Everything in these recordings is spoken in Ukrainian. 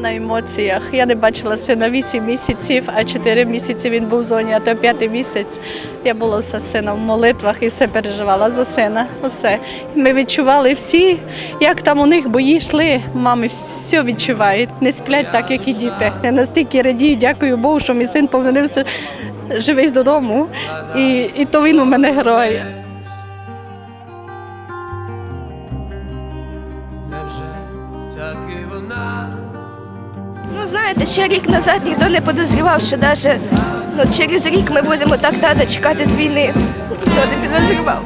На емоціях. Я не бачила сина 8 місяців, а 4 місяці він був в зоні, а то п'ятий місяць. Я була з сином в молитвах і все переживала за сина. Усе. Ми відчували всі, як там у них бої йшли. Мами все відчувають, не сплять так, як і діти. Я настільки радію, дякую Богу, що мій син повернувся живий додому. І, і то він у мене герой. Невже так і вона? Ну, знаєте, ще рік назад ніхто не подозрівав, що навіть ну, через рік ми будемо так тата чекати з війни. Ніхто не підозрівав.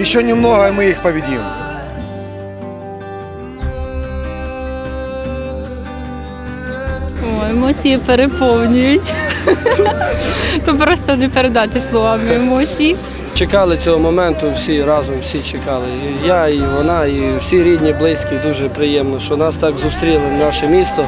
Еще немного, и мы их победим. О, емоції переповнюють. То просто не передати словами емоції. Чекали цього моменту, всі разом всі чекали. І я, і вона, і всі рідні, близькі. Дуже приємно, що нас так зустріли в наше місто.